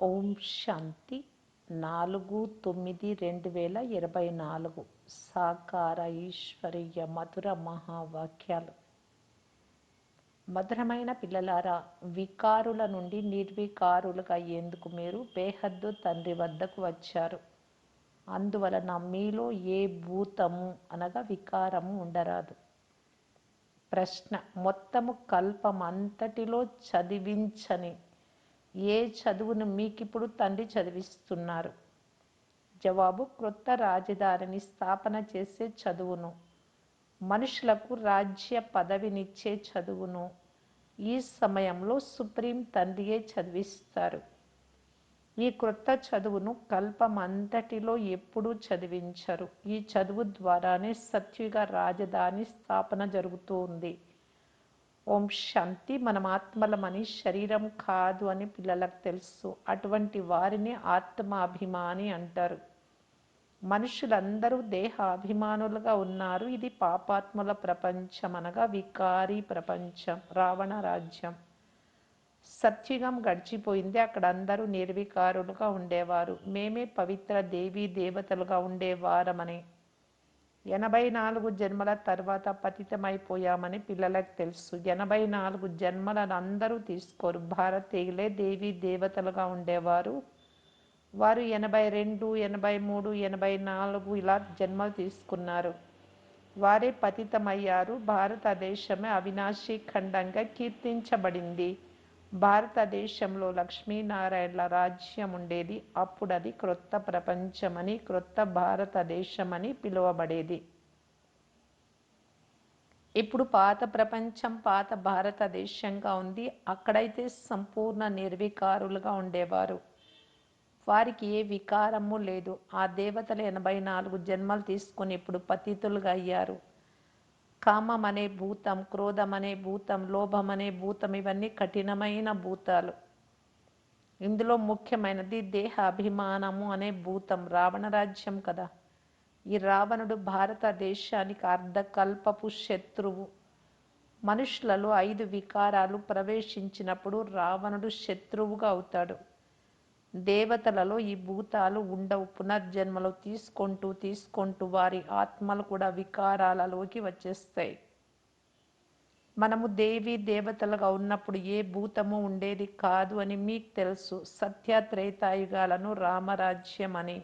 ఓం శాంతి నాలుగు తొమ్మిది రెండు వేల ఇరవై నాలుగు. సాకార ఈశ్వరీయ మధుర మహావాక్యాలు. మధురమైన పిల్లలారా వికారుల నుండి నిర్వికారులుగా అయ్యేందుకు మీరు బేహద్దు తండ్రి వద్దకు వచ్చారు. అందువలన మీలో ఏ భూతము అనగా వికారము ఉండరాదు. ప్రశ్న మొత్తము కల్పం అంతటిలో చదివించని ఏ చదువును మీకిప్పుడు తండ్రి చదివిస్తున్నారు? జవాబు క్రొత్త రాజధానిని స్థాపన చేసే చదువును మనుషులకు రాజ్య పదవినిచ్చే చదువును ఈ సమయంలో సుప్రీం తండ్రియే చదివిస్తారు. ఈ క్రొత్త చదువును కల్పం అంతటిలో ఎప్పుడూ చదివించరు. ఈ చదువు ద్వారానే సత్యుగ రాజధాని స్థాపన జరుగుతూ ఉంది. ఓం శాంతి. మనం ఆత్మలమని శరీరం కాదు అని పిల్లలకు తెలుసు. అటువంటి వారిని ఆత్మాభిమాని అంటారు. మనుషులందరూ దేహ అభిమానులుగా ఉన్నారు. ఇది పాపాత్ముల ప్రపంచం అనగా వికారి ప్రపంచం రావణ రాజ్యం. సత్యుగం గడిచిపోయింది. అక్కడ అందరూ నిర్వికారులుగా ఉండేవారు. మేమే పవిత్ర దేవీ దేవతలుగా ఉండేవారమని ఎనభై నాలుగు జన్మల తర్వాత పతితమైపోయామని పిల్లలకు తెలుసు. ఎనభై నాలుగు జన్మలను అందరూ తీసుకోరు. భారతీయులే దేవీ దేవతలుగా ఉండేవారు. వారు ఎనభై రెండు ఎనభై మూడు ఎనభై నాలుగు ఇలా జన్మలు తీసుకున్నారు. వారే పతితమయ్యారు. భారతదేశమే అవినాశీ ఖండంగా కీర్తించబడింది. భారతదేశంలో లక్ష్మీనారాయణల రాజ్యం ఉండేది. అప్పుడు అది క్రొత్త ప్రపంచమని క్రొత్త భారతదేశమని పిలువబడేది. ఇప్పుడు పాత ప్రపంచం పాత భారతదేశంగా ఉంది. అక్కడైతే సంపూర్ణ నిర్వికారులుగా ఉండేవారు. వారికి ఏ వికారము లేదు. ఆ దేవతలు ఎనభై నాలుగు జన్మలు తీసుకొని ఇప్పుడు పతితులుగా అయ్యారు. కామం అనే భూతం క్రోధమనే భూతం లోభమనే భూతం ఇవన్నీ కఠినమైన భూతాలు. ఇందులో ముఖ్యమైనది దేహ అభిమానము అనే భూతం రావణ రాజ్యం కదా. ఈ రావణుడు భారతదేశానికి అర్ధకల్పపు శత్రువు. మనుషులలో ఐదు వికారాలు ప్రవేశించినప్పుడు రావణుడు శత్రువుగా అవుతాడు. దేవతలలో ఈ భూతాలు ఉండవు. పునర్జన్మలు తీసుకుంటూ తీసుకుంటూ వారి ఆత్మలు కూడా వికారాలలోకి వచ్చేస్తాయి. మనము దేవి దేవతలుగా ఉన్నప్పుడు ఏ భూతము ఉండేది కాదు అని మీకు తెలుసు. సత్య త్రేతాయుగాలను రామరాజ్యం అని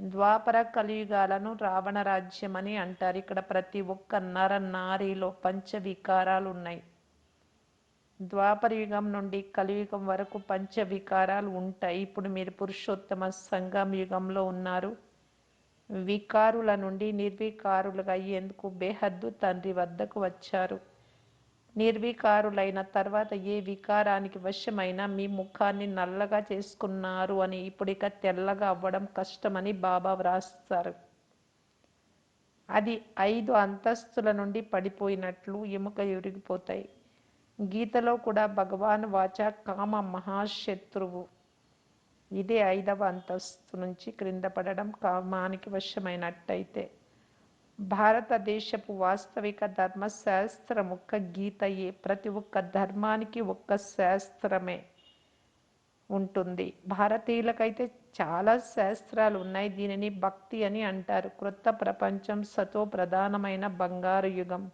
ద్వాపర కలియుగాలను రావణ రాజ్యం అని అంటారు. ఇక్కడ ప్రతి ఒక్క నర నారీలో పంచ వికారాలు ఉన్నాయి. ద్వాపరయుగం నుండి కలియుగం వరకు పంచ వికారాలు ఉంటాయి. ఇప్పుడు మీరు పురుషోత్తమ సంగం యుగంలో ఉన్నారు. వికారుల నుండి నిర్వికారులుగా అయ్యేందుకు బేహద్దు తండ్రి వద్దకు వచ్చారు. నిర్వికారులైన తర్వాత ఏ వికారానికి వశమైనా మీ ముఖాన్ని నల్లగా చేసుకున్నారు అని ఇప్పుడిక తెల్లగా అవ్వడం కష్టమని బాబా వ్రాస్తారు. అది ఐదు అంతస్తుల నుండి పడిపోయినట్లు ఎముక ఇరిగిపోతాయి గీతలో కూడా భగవాన్ వాచ కామ మహాశత్రువు. ఇదే ఐదవ అంతస్తు నుంచి క్రింద పడడం కామానికి వశమైనట్టయితే. భారతదేశపు వాస్తవిక ధర్మశాస్త్రం ఒక్క గీతయే ప్రతి ఒక్క ధర్మానికి ఒక్క శాస్త్రమే ఉంటుంది. భారతీయులకైతే చాలా శాస్త్రాలు ఉన్నాయి. దీనిని భక్తి అని అంటారు. క్రొత్త ప్రపంచం సతో ప్రధానమైన బంగారు యుగం.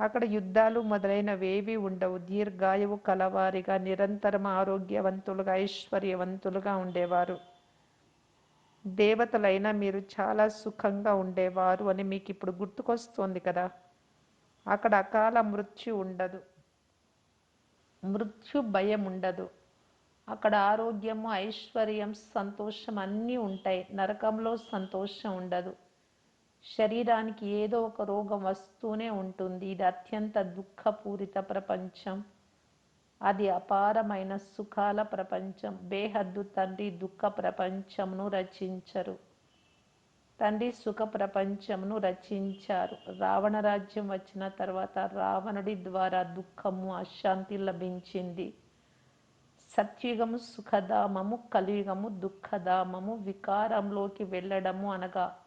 అక్కడ యుద్ధాలు మొదలైనవేవి ఉండవు. దీర్ఘాయువు కలవారిగా నిరంతరం ఆరోగ్యవంతులుగా ఐశ్వర్యవంతులుగా ఉండేవారు. దేవతలైనా మీరు చాలా సుఖంగా ఉండేవారు అని మీకు ఇప్పుడు గుర్తుకొస్తోంది కదా? అక్కడ అకాల మృత్యు ఉండదు. మృత్యు భయం ఉండదు. అక్కడ ఆరోగ్యము ఐశ్వర్యం సంతోషం అన్నీ ఉంటాయి. నరకంలో సంతోషం ఉండదు. శరీరానికి ఏదో ఒక రోగం వస్తూనే ఉంటుంది. ఇది అత్యంత దుఃఖపూరిత ప్రపంచం. అది అపారమైన సుఖాల ప్రపంచం. బేహద్దు తండ్రి దుఃఖ ప్రపంచమును రచించరు. తండ్రి సుఖ ప్రపంచమును రచించారు. రావణ రాజ్యం వచ్చిన తర్వాత రావణుడి ద్వారా దుఃఖము అశాంతి లభించింది. సత్యుగము సుఖధామము కలియుగము దుఃఖధామము వికారంలోకి వెళ్ళడము అనగా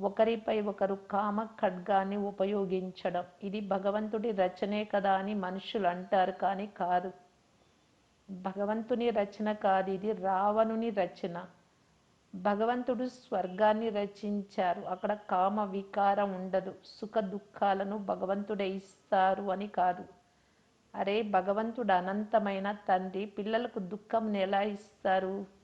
ఒకరిపై ఒకరు కామ ఖడ్గాన్ని ఉపయోగించడం. ఇది భగవంతుడి రచనే కదా అని మనుషులు అంటారు కానీ కాదు. భగవంతుని రచన కాదు ఇది రావణుని రచన. భగవంతుడు స్వర్గాన్ని రచించారు. అక్కడ కామ వికారం ఉండదు. సుఖ దుఃఖాలను భగవంతుడే ఇస్తారు అని కాదు. అరే భగవంతుడు అనంతమైన తండ్రి పిల్లలకు దుఃఖం ఎలా ఇస్తారు?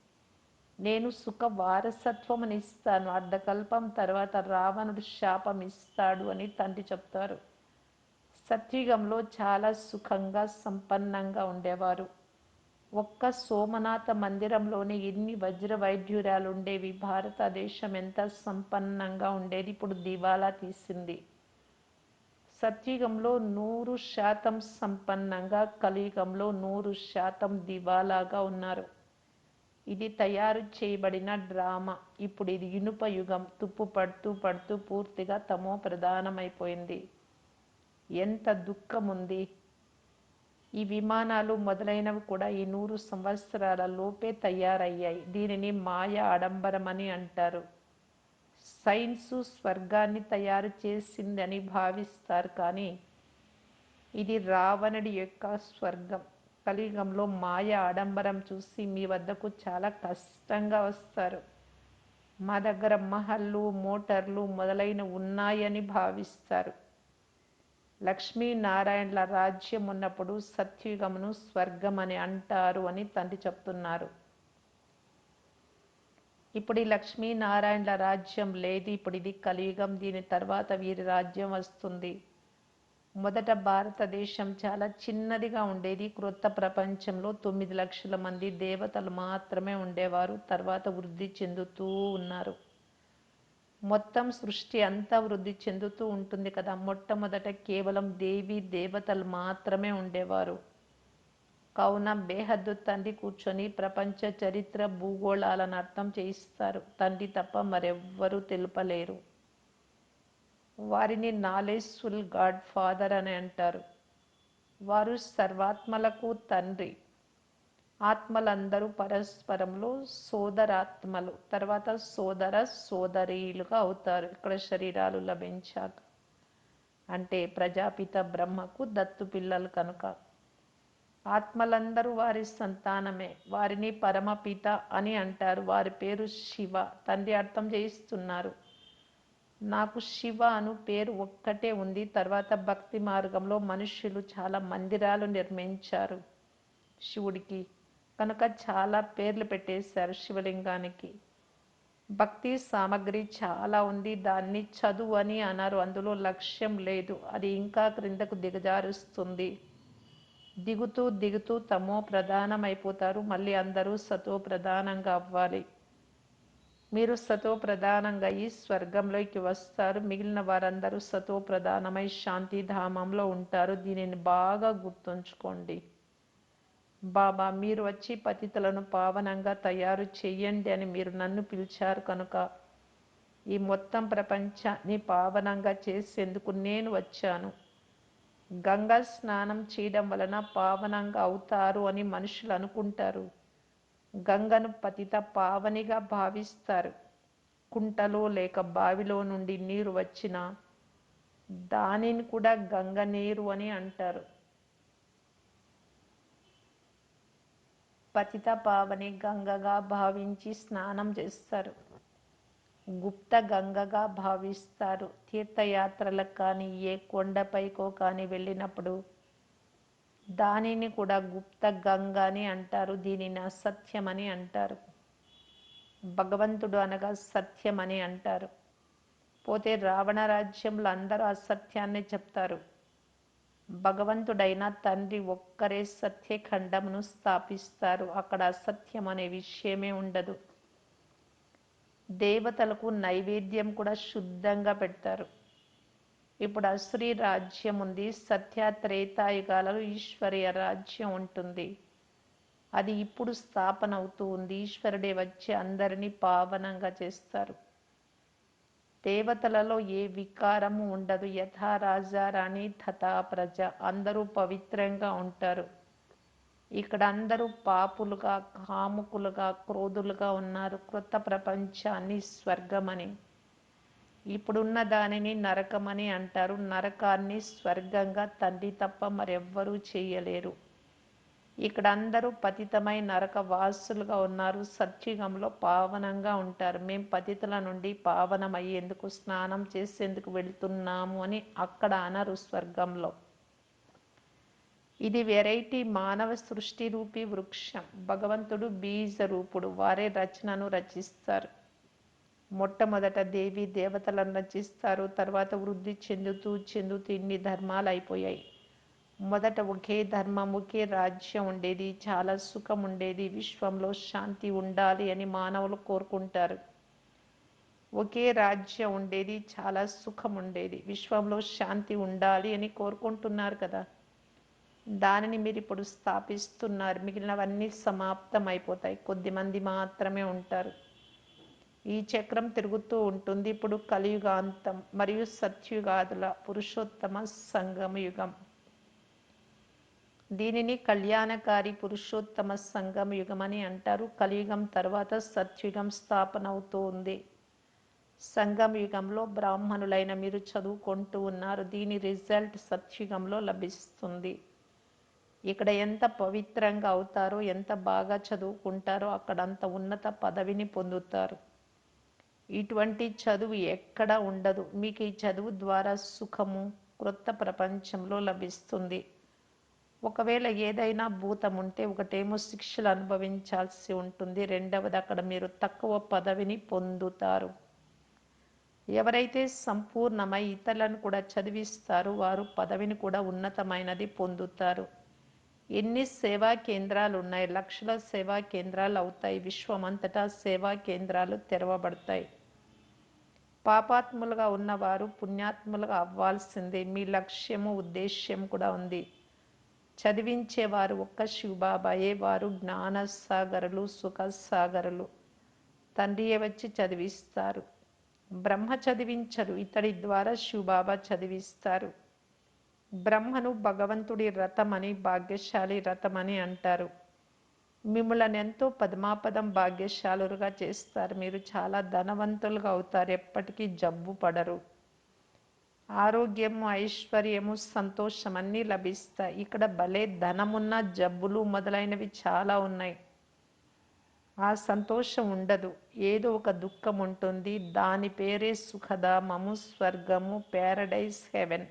నేను సుఖ వారసత్వం ఇస్తాను అర్ధకల్పం తర్వాత రావణుడు శాపం ఇస్తాడు అని తండ్రి చెప్తారు. సత్యుగంలో చాలా సుఖంగా సంపన్నంగా ఉండేవారు. ఒక్క సోమనాథ మందిరంలోనే ఎన్ని వజ్ర వైద్యురాలు ఉండేవి భారతదేశం ఎంత సంపన్నంగా ఉండేది. ఇప్పుడు దివాలా తీసింది. సత్యుగంలో నూరు శాతం సంపన్నంగా కలియుగంలో నూరు శాతం దివాలాగా ఉన్నారు. ఇది తయారు చేయబడిన డ్రామా. ఇప్పుడు ఇది ఇనుప యుగం. తుప్పు పడుతూ పడుతూ పూర్తిగా తమో ప్రధానమైపోయింది. ఎంత దుఃఖం ఉంది ఈ విమానాలు మొదలైనవి కూడా ఈ నూరు సంవత్సరాల లోపే తయారయ్యాయి. దీనిని మాయ ఆడంబరం అని అంటారు. సైన్సు స్వర్గాన్ని తయారు చేసిందని భావిస్తారు కానీ ఇది రావణుడి యొక్క స్వర్గం. కలియుగంలో మాయ ఆడంబరం చూసి మీ వద్దకు చాలా కష్టంగా వస్తారు. మా దగ్గర మహల్లు మోటార్లు మొదలైన ఉన్నాయని భావిస్తారు. లక్ష్మీనారాయణల రాజ్యం ఉన్నప్పుడు సత్యుగమును స్వర్గం అని అంటారు అని తండ్రి చెప్తున్నారు. ఇప్పుడు ఈ లక్ష్మీనారాయణల రాజ్యం లేదు. ఇప్పుడు ఇది కలియుగం. దీని తర్వాత వీరి రాజ్యం వస్తుంది. మొదట భారతదేశం చాలా చిన్నదిగా ఉండేది. క్రొత్త ప్రపంచంలో తొమ్మిది లక్షల మంది దేవతలు మాత్రమే ఉండేవారు. తర్వాత వృద్ధి చెందుతూ ఉన్నారు. మొత్తం సృష్టి అంతా వృద్ధి చెందుతూ ఉంటుంది కదా. మొట్టమొదట కేవలం దేవి దేవతలు మాత్రమే ఉండేవారు. కావున బేహద్దు తండ్రి కూర్చొని ప్రపంచ చరిత్ర భూగోళాలను అర్థం చేయిస్తారు. తండ్రి తప్ప మరెవ్వరూ తెలుపలేరు. వారిని నాలెడ్జ్ఫుల్ గాడ్ ఫాదర్ అని అంటారు. వారు సర్వాత్మలకు తండ్రి. ఆత్మలందరూ పరస్పరంలో సోదరాత్మలు. తర్వాత సోదర సోదరీలుగా అవుతారు. ఇక్కడ శరీరాలు లభించాక. అంటే ప్రజాపిత బ్రహ్మకు దత్తు పిల్లలు కనుక. ఆత్మలందరూ వారి సంతానమే. వారిని పరమపిత అని అంటారు. వారి పేరు శివ. తండ్రి అర్థం చేయిస్తున్నారు. నాకు శివ అను పేరు ఒక్కటే ఉంది. తర్వాత భక్తి మార్గంలో మనుష్యులు చాలా మందిరాలు నిర్మించారు శివుడికి. కనుక చాలా పేర్లు పెట్టేశారు శివలింగానికి. భక్తి సామగ్రి చాలా ఉంది. దాన్ని చదువు అని అన్నారు. అందులో లక్ష్యం లేదు. అది ఇంకా క్రిందకు దిగజారుస్తుంది. దిగుతూ దిగుతూ తమో ప్రధానమైపోతారు. మళ్ళీ అందరూ సతో ప్రధానంగా అవ్వాలి. మీరు సతో ప్రధానంగా ఈ స్వర్గంలోకి వస్తారు. మిగిలిన వారందరూ సతో ప్రధానమై శాంతి ధామంలో ఉంటారు. దీనిని బాగా గుర్తుంచుకోండి. బాబా మీరు వచ్చి పతితులను పావనంగా తయారు చెయ్యండి అని మీరు నన్ను పిలిచారు కనుక ఈ మొత్తం ప్రపంచాన్ని పావనంగా చేసేందుకు నేను వచ్చాను. గంగా స్నానం చేయడం వలన పావనంగా అవుతారు అని మనుషులు అనుకుంటారు. గంగను పతిత పావనిగా భావిస్తారు. కుంటలో లేక బావిలో నుండి నీరు వచ్చిన దానిని కూడా గంగ నీరు అని అంటారు. పతిత పావని గంగగా భావించి స్నానం చేస్తారు. గుప్త గంగగా భావిస్తారు. తీర్థయాత్రలకు కానీ ఏ కొండపైకో కానీ వెళ్ళినప్పుడు దానిని కూడా గుప్త గంగ అని అంటారు దీనిని అసత్యం అని అంటారు. భగవంతుడు అనగా సత్యం అని అంటారు. పోతే రావణ రాజ్యంలో అందరూ అసత్యాన్ని చెప్తారు. భగవంతుడైన తండ్రి ఒక్కరే సత్యఖండమును స్థాపిస్తారు. అక్కడ అసత్యం అనే విషయమే ఉండదు. దేవతలకు నైవేద్యం కూడా శుద్ధంగా పెడతారు. ఇప్పుడు అసురీ రాజ్యం ఉంది. సత్య త్రేతాయుగాలలో ఈశ్వరీయ రాజ్యం ఉంటుంది. అది ఇప్పుడు స్థాపన అవుతూ ఉంది. ఈశ్వరుడే వచ్చి అందరినీ పావనంగా చేస్తారు. దేవతలలో ఏ వికారము ఉండదు. యథా రాజా రాణి తథా ప్రజ అందరూ పవిత్రంగా ఉంటారు. ఇక్కడ అందరూ పాపులుగా కాముకులుగా క్రోధులుగా ఉన్నారు. క్రొత్త ప్రపంచాన్ని స్వర్గమని. ఇప్పుడున్న దానిని నరకమని అంటారు. నరకాన్ని స్వర్గంగా తండ్రి తప్ప మరెవ్వరూ చేయలేరు. ఇక్కడ అందరూ పతితమై నరక వాసులుగా ఉన్నారు. సత్యుగంలో పావనంగా ఉంటారు. మేము పతితుల నుండి పావనం అయ్యేందుకు స్నానం చేసేందుకు వెళుతున్నాము అని అక్కడ అనరు స్వర్గంలో. ఇది వెరైటీ మానవ సృష్టి రూపి వృక్షం. భగవంతుడు బీజ రూపుడు వారే రచనను రచిస్తారు. మొట్టమొదట దేవి దేవతలను రచిస్తారు తర్వాత వృద్ధి చెందుతూ చెందుతూ ఇన్ని ధర్మాలు అయిపోయాయి. మొదట ఒకే ధర్మం ఒకే రాజ్యం ఉండేది చాలా సుఖం ఉండేది విశ్వంలో శాంతి ఉండాలి అని మానవులు కోరుకుంటారు. ఒకే రాజ్యం ఉండేది చాలా సుఖం ఉండేది విశ్వంలో శాంతి ఉండాలి అని కోరుకుంటున్నారు కదా. దానిని మీరు ఇప్పుడు స్థాపిస్తున్నారు మిగిలినవన్నీ సమాప్తం అయిపోతాయి కొద్దిమంది మాత్రమే ఉంటారు. ఈ చక్రం తిరుగుతూ ఉంటుంది. ఇప్పుడు కలియుగాంతం మరియు సత్యుగాదుల పురుషోత్తమ సంగమయుగం. దీనిని కళ్యాణకారి పురుషోత్తమ సంగమ యుగం అని అంటారు. కలియుగం తర్వాత సత్యుగం స్థాపన అవుతూ ఉంది సంగమ యుగంలో బ్రాహ్మణులైన మీరు చదువుకుంటూ ఉన్నారు. దీని రిజల్ట్ సత్యుగంలో లభిస్తుంది. ఇక్కడ ఎంత పవిత్రంగా అవుతారో ఎంత బాగా చదువుకుంటారో అక్కడ అంత ఉన్నత పదవిని పొందుతారు. ఇటువంటి చదువు ఎక్కడ ఉండదు. మీకు ఈ చదువు ద్వారా సుఖము క్రొత్త ప్రపంచంలో లభిస్తుంది. ఒకవేళ ఏదైనా భూతం ఉంటే ఒకటేమో శిక్షలు అనుభవించాల్సి ఉంటుంది. రెండవది అక్కడ మీరు తక్కువ పదవిని పొందుతారు. ఎవరైతే సంపూర్ణమై ఇతరులను కూడా చదివిస్తారో వారు పదవిని కూడా ఉన్నతమైనది పొందుతారు. ఎన్ని సేవా కేంద్రాలు ఉన్నాయి? లక్షల సేవా కేంద్రాలు అవుతాయి. విశ్వమంతటా సేవా కేంద్రాలు తెరవబడతాయి. పాపాత్ములుగా ఉన్నవారు పుణ్యాత్ములుగా అవ్వాల్సిందే. మీ లక్ష్యము ఉద్దేశ్యం కూడా ఉంది. చదివించేవారు ఒక్క శివబాబాయే. వారు జ్ఞానసాగరులు సుఖసాగరులు. తండ్రియే వచ్చి చదివిస్తారు. బ్రహ్మ చదివించరు. ఇతడి ద్వారా శివబాబా చదివిస్తారు. బ్రహ్మను భగవంతుడి రథమని భాగ్యశాలి రథమని అంటారు. మిమ్మల్ని ఎంతో పద్మాపదం భాగ్యశాలురుగా చేస్తారు. మీరు చాలా ధనవంతులుగా అవుతారు. ఎప్పటికీ జబ్బు పడరు. ఆరోగ్యము ఐశ్వర్యము సంతోషం అన్నీ లభిస్తాయి. ఇక్కడ భలే ధనమున్న జబ్బులు మొదలైనవి చాలా ఉన్నాయి. ఆ సంతోషం ఉండదు. ఏదో ఒక దుఃఖం ఉంటుంది. దాని పేరే సుఖధామము స్వర్గము ప్యారడైజ్ హెవెన్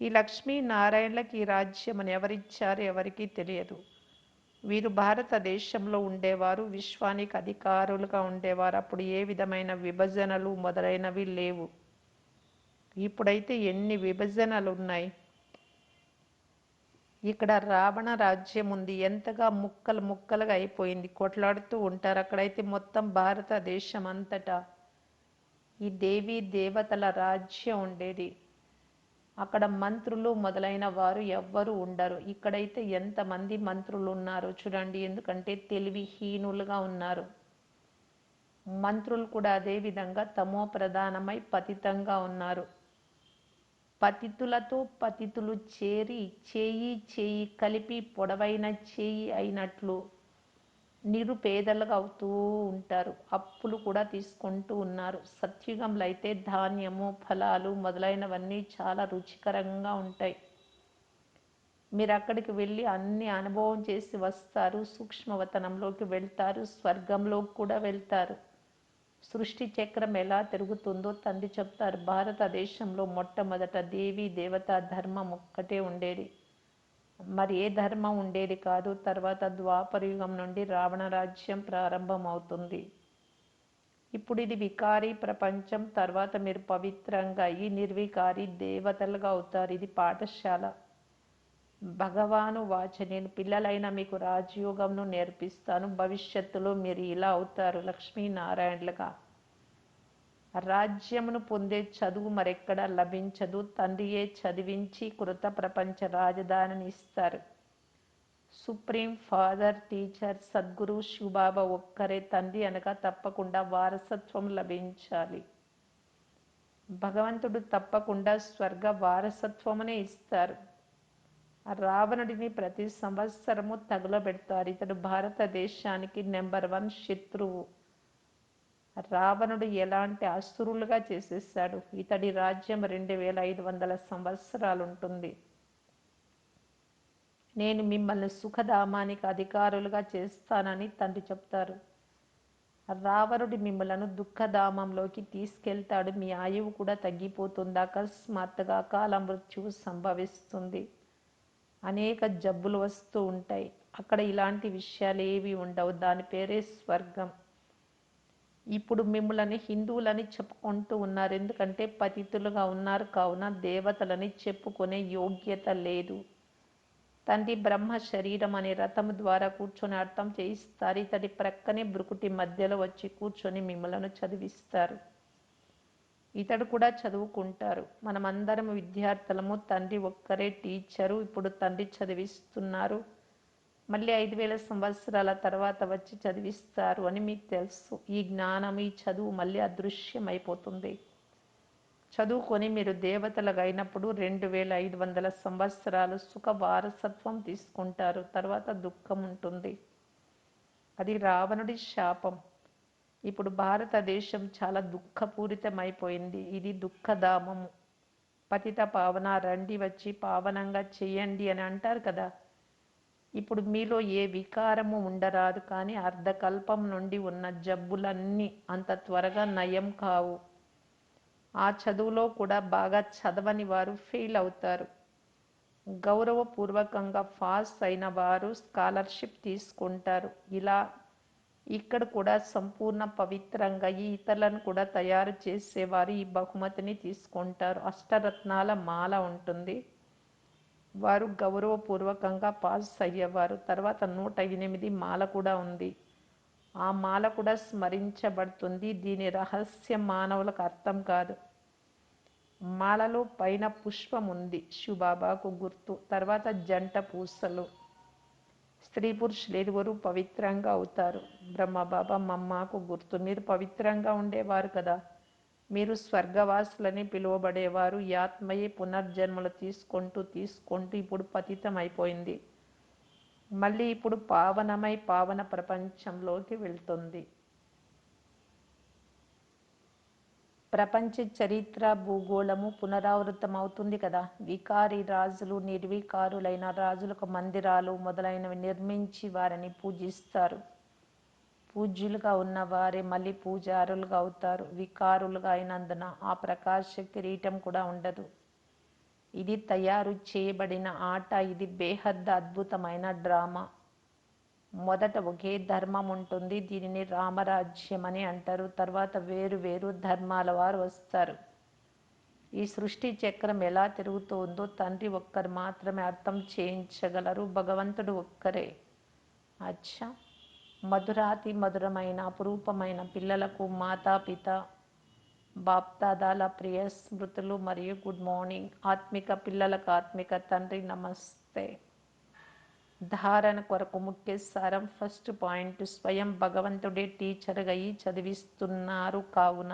ఈ లక్ష్మీనారాయణలకి ఈ రాజ్యం ఎవరిచ్చారు ఎవరికీ తెలియదు. వీరు భారతదేశంలో ఉండేవారు విశ్వానికి అధికారులుగా ఉండేవారు. అప్పుడు ఏ విధమైన విభజనలు మొదలైనవి లేవు. ఇప్పుడైతే ఎన్ని విభజనలు ఉన్నాయి ఇక్కడ రావణ రాజ్యం ఉంది. ఎంతగా ముక్కలు ముక్కలుగా అయిపోయింది. కొట్లాడుతూ ఉంటారు. అక్కడైతే మొత్తం భారతదేశం అంతటా ఈ దేవీ దేవతల రాజ్యం ఉండేది. అక్కడ మంత్రులు మొదలైన వారు ఎవ్వరు ఉండరు. ఇక్కడైతే ఎంతమంది మంత్రులు ఉన్నారో చూడండి. ఎందుకంటే తెలివిహీనులుగా ఉన్నారు. మంత్రులు కూడా అదే విధంగా తమో ప్రధానమై పతితంగా ఉన్నారు. పతితులతో పతితులు చేరి చేయి చేయి కలిపి పొడవైన చేయి అయినట్లు నిరుపేదలుగా అవుతూ ఉంటారు. అప్పులు కూడా తీసుకుంటూ ఉన్నారు. సత్యుగంలో అయితే ధాన్యము ఫలాలు మొదలైనవన్నీ చాలా రుచికరంగా ఉంటాయి. మీరు అక్కడికి వెళ్ళి అన్ని అనుభవం చేసి వస్తారు. సూక్ష్మవతనంలోకి వెళ్తారు. స్వర్గంలోకి కూడా వెళ్తారు. సృష్టి చక్రం ఎలా తిరుగుతుందో తండ్రి చెప్తారు. భారతదేశంలో మొట్టమొదట దేవి దేవత ధర్మం ఒక్కటే ఉండేది. మరి ఏ ధర్మం ఉండేది కాదు. తర్వాత ద్వాపరయుగం నుండి రావణ రాజ్యం ప్రారంభమవుతుంది. ఇప్పుడు ఇది వికారి ప్రపంచం. తర్వాత మీరు పవిత్రంగా ఈ నిర్వికారి దేవతలుగా అవుతారు. ఇది పాఠశాల. భగవాను వాచ. నేను పిల్లలైన మీకు రాజయోగంను నేర్పిస్తాను. భవిష్యత్తులో మీరు ఇలా అవుతారు. లక్ష్మీనారాయణలుగా. రాజ్యమును పొందే చదువు మరెక్కడా లభించదు. తండ్రియే చదివించి కృత ప్రపంచ రాజధానిని ఇస్తారు. Supreme father teacher Sadguru Shivbaba ఒక్కరే తండ్రి అనగా తప్పకుండా వారసత్వం లభించాలి. భగవంతుడు తప్పకుండా స్వర్గ వారసత్వమునే ఇస్తారు. రావణుడిని ప్రతి సంవత్సరము తగులబెడతారు. ఇతడు భారతదేశానికి నెంబర్ వన్ శత్రువు. రావణుడు ఎలాంటి అసురులుగా చేసేసాడు ఇతడి రాజ్యం రెండు వేల ఐదు వందల సంవత్సరాలు ఉంటుంది నేను మిమ్మల్ని సుఖధామానికి అధికారులుగా చేస్తానని తండ్రి చెప్తారు. రావణుడు మిమ్మలను దుఃఖధామంలోకి తీసుకెళ్తాడు. మీ ఆయువు కూడా తగ్గిపోతుంది. అకస్మాత్తుగా అకాల మృత్యువు సంభవిస్తుంది. అనేక జబ్బులు వస్తూ ఉంటాయి. అక్కడ ఇలాంటి విషయాలు ఏవి ఉండవు. దాని పేరే స్వర్గం. ఇప్పుడు మిమ్మల్ని హిందువులని చెప్పుకుంటూ ఉన్నారు. ఎందుకంటే పతితులుగా ఉన్నారు. కావున దేవతలని చెప్పుకునే యోగ్యత లేదు. తండ్రి బ్రహ్మ శరీరం అనే రథం ద్వారా కూర్చొని అర్థం చేయిస్తారు. ఇతడి ప్రక్కనే బ్రుకుటి మధ్యలో వచ్చి కూర్చొని మిమ్మలను చదివిస్తారు. ఇతడు కూడా చదువుకుంటారు. మనమందరం విద్యార్థులము. తండ్రి ఒక్కరే టీచరు. ఇప్పుడు తండ్రి చదివిస్తున్నారు. మళ్ళీ ఐదు వేల సంవత్సరాల తర్వాత వచ్చి చదివిస్తారు అని మీకు తెలుసు. ఈ జ్ఞానం ఈ చదువు మళ్ళీ అదృశ్యం అయిపోతుంది చదువుకొని మీరు దేవతలుగా అయినప్పుడు రెండు వేల ఐదు వందల సంవత్సరాలు సుఖ వారసత్వం తీసుకుంటారు. తర్వాత దుఃఖం ఉంటుంది. అది రావణుడి శాపం. ఇప్పుడు భారతదేశం చాలా దుఃఖపూరితమైపోయింది. ఇది దుఃఖధామము. పతిత పావన రండి వచ్చి పావనంగా చేయండి అని అంటారు కదా. ఇప్పుడు మీలో ఏ వికారము ఉండరాదు కానీ అర్ధకల్పం నుండి ఉన్న జబ్బులన్నీ అంత త్వరగా నయం కావు. ఆ చదువులో కూడా బాగా చదవని వారు ఫెయిల్ అవుతారు. గౌరవపూర్వకంగా పాస్ అయిన వారు స్కాలర్షిప్ తీసుకుంటారు. ఇలా ఇక్కడ కూడా సంపూర్ణ పవిత్రంగా ఈ ఇతరులను కూడా తయారు చేసేవారు ఈ బహుమతిని తీసుకుంటారు. అష్టరత్నాల మాల ఉంటుంది. వారు గౌరవపూర్వకంగా పాస్ అయ్యేవారు. తర్వాత నూట ఎనిమిది మాల కూడా ఉంది. ఆ మాల కూడా స్మరించబడుతుంది. దీని రహస్యం మానవులకు అర్థం కాదు. మాలలో పైన పుష్పం ఉంది శివబాబాకు గుర్తు. తర్వాత జంట పూసలు. స్త్రీ పురుషులు ఇరువురు పవిత్రంగా అవుతారు. బ్రహ్మబాబా మమ్మకు గుర్తు. మీరు పవిత్రంగా ఉండేవారు కదా. మీరు స్వర్గవాసులని పిలువబడేవారు. ఈ ఆత్మయే పునర్జన్మలు తీసుకుంటూ తీసుకుంటూ ఇప్పుడు పతితం అయిపోయింది మళ్ళీ ఇప్పుడు పావనమై పావన ప్రపంచంలోకి వెళ్తుంది. ప్రపంచ చరిత్ర భూగోళము పునరావృతం అవుతుంది కదా. వికారి రాజులు నిర్వికారులైన రాజులకు మందిరాలు మొదలైనవి నిర్మించి వారిని పూజిస్తారు. పూజ్యులుగా ఉన్న వారే మళ్ళీ పూజారులుగా అవుతారు. వికారులుగా అయినందున ఆ ప్రకాశ కిరీటం కూడా ఉండదు. ఇది తయారు చేయబడిన ఆట. ఇది బేహద్ద అద్భుతమైన డ్రామా. మొదట ఒకే ధర్మం ఉంటుంది. దీనిని రామరాజ్యం అని అంటారు. తర్వాత వేరు వేరు ధర్మాల వారు వస్తారు. ఈ సృష్టి చక్రం ఎలా తిరుగుతోందో తండ్రి ఒక్కరు మాత్రమే అర్థం చేయించగలరు. భగవంతుడు ఒక్కరే. అచ్చా! మధురాతి మధురమైన అపురూపమైన పిల్లలకు మాతాపిత బాప్దాదాల ప్రియ స్మృతులు మరియు గుడ్ మార్నింగ్. ఆత్మిక పిల్లలకు ఆత్మిక తండ్రి నమస్తే. ధారణ కొరకు ముఖ్య సారం ఫస్ట్ పాయింట్ స్వయం భగవంతుడే టీచర్గా అయి చదివిస్తున్నారు కావున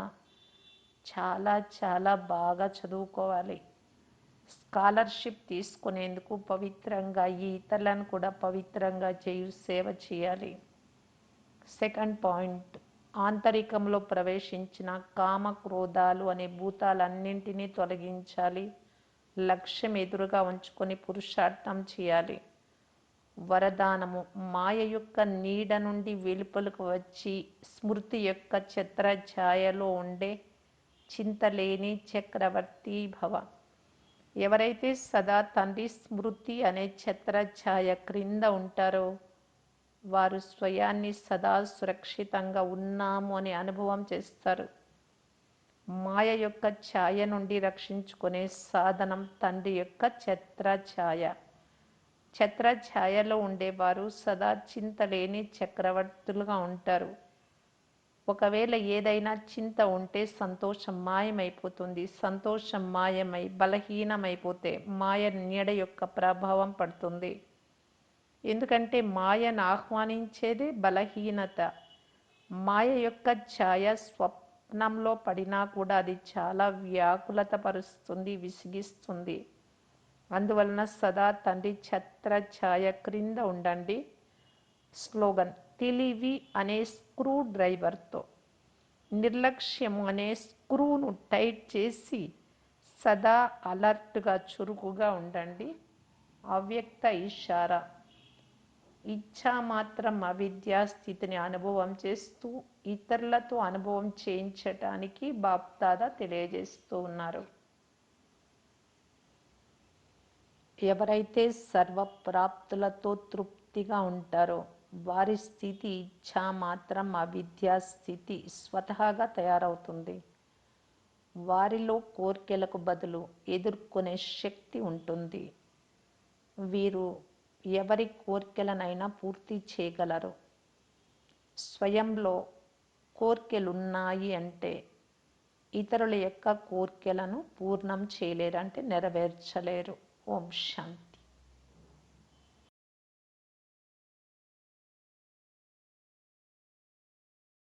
చాలా చాలా బాగా చదువుకోవాలి. స్కాలర్షిప్ తీసుకునేందుకు పవిత్రంగా ఈ ఇతరులను కూడా పవిత్రంగా చేయు సేవ చేయాలి. Second point. ఆంతరికంలో ప్రవేశించిన కామ క్రోధాలు అనే భూతాలన్నింటినీ తొలగించాలి. లక్ష్యం ఎదురుగా ఉంచుకొని పురుషార్థం చేయాలి. వరదానము. మాయ యొక్క నీడ నుండి వెలుపలకు వచ్చి స్మృతి యొక్క ఛత్ర ఛాయలో ఉండే చింతలేని చక్రవర్తి భవ. ఎవరైతే సదా తండ్రి స్మృతి అనే ఛాయ క్రింద ఉంటారో వారు స్వయాన్ని సదా సురక్షితంగా ఉన్నాము అనే అనుభవం చేస్తారు. మాయ యొక్క ఛాయ నుండి రక్షించుకునే సాధనం తండ్రి యొక్క ఛత్ర ఛాయ ఛత్ర ఛాయలో ఉండేవారు సదా చింతలేని చక్రవర్తులుగా ఉంటారు. ఒకవేళ ఏదైనా చింత ఉంటే సంతోషం మాయమైపోతుంది. సంతోషం మాయమై బలహీనమైపోతే మాయ నీడ యొక్క ప్రభావం పడుతుంది. ఎందుకంటే మాయను ఆహ్వానించేదే బలహీనత. మాయ యొక్క ఛాయ స్వప్నంలో పడినా కూడా అది చాలా వ్యాకులత పరుస్తుంది విసిగిస్తుంది. అందువలన సదా తండ్రి ఛత్ర ఛాయ క్రింద ఉండండి. స్లోగన్ తెలివి అనే స్క్రూ డ్రైవర్తో. నిర్లక్ష్యము అనే స్క్రూను టైట్ చేసి సదా అలర్ట్గా చురుకుగా ఉండండి. అవ్యక్త ఇషారా ఇచ్చా మాత్రం అవిద్యా స్థితిని అనుభవం చేస్తూ ఇతరులతో అనుభవం చేయించటానికి బాప్దాదా తెలియజేస్తూ ఉన్నారు. ఎవరైతే సర్వప్రాప్తులతో తృప్తిగా ఉంటారో వారి స్థితి ఇచ్చా మాత్రం అవిద్యా స్థితి స్వతహాగా తయారవుతుంది. వారిలో కోర్కెలకు బదులు ఎదుర్కొనే శక్తి ఉంటుంది. వీరు ఎవరి కోరికలనైనా పూర్తి చేయగలరు. స్వయంలో కోర్కెలున్నాయి అంటే ఇతరుల యొక్క కోరికలను పూర్ణం చేయలేరు అంటే నెరవేర్చలేరు. ఓం శాంతి.